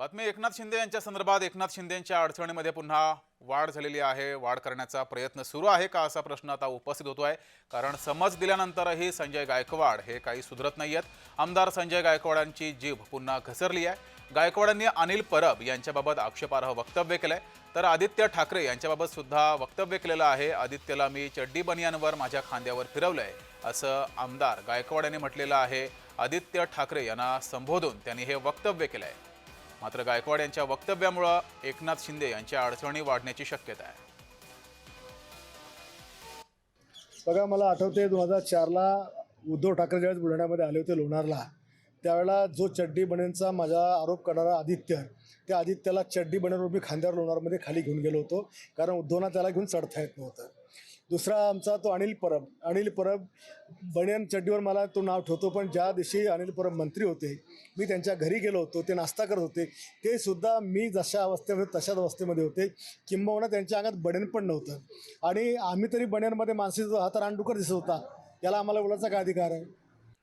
बातमी एकनाथ शिंदे यांच्या संदर्भात एकनाथ शिंदेच्या अडचणीमध्ये पुन्हा वाढ झालेली आहे. वाढ करण्याचा प्रयत्न सुरू आहे का असा प्रश्न आता उपस्थित होतो आहे कारण समज दिल्यानंतरही संजय गायकवाड हे काही सुधरत नाही आहेत आमदार संजय गायकवाडांची जीभ पुन्हा घसरली आहे. गायकवाडांनी अनिल परब यांच्याबाबत आक्षेपार्ह वक्तव्य केलं आहे तर आदित्य ठाकरे यांच्याबाबत सुद्धा वक्तव्य केलेलं आहे. आदित्यला मी चड्डी बनियांवर माझ्या खांद्यावर फिरवलं आहे असं आमदार गायकवाड यांनी म्हटलेलं आहे. आदित्य ठाकरे यांना संबोधून त्यांनी हे वक्तव्य केलं आहे मात्र गायकवाड यांच्या वक्तव्यामुळं एकनाथ शिंदे यांच्या अडचणी वाढण्याची शक्यता आहे. बघा मला आठवते दोन हजार चारला उद्धव ठाकरे ज्यावेळेस बुलढाण्यामध्ये आले होते लोणारला त्यावेळेला जो चड्डी बनेंचा माझा आरोप करणारा आदित्य त्या आदित्याला चड्डी बनेवर मी खांद्यावर लोणारमध्ये खाली घेऊन गेलो होतो कारण उद्धवना त्याला घेऊन चढता येत नव्हतं. दुसरा आमचा तो अनिल परब. अनिल परब बनियन चड्डीवर मला तो नाव ठेवतो पण ज्या दिवशी अनिल परब मंत्री होते मी त्यांच्या घरी गेलो होतो ते नाश्ता करत होते ते सुद्धा मी जशा अवस्थेमध्ये तशाच अवस्थेमध्ये होते. किंबहुना त्यांच्या अंगात बनेन पण नव्हतं. आणि आम्ही तरी बन्यांमध्ये माणसे हात रानडुकर दिसत होता याला आम्हाला बोलायचा काय अधिकार आहे?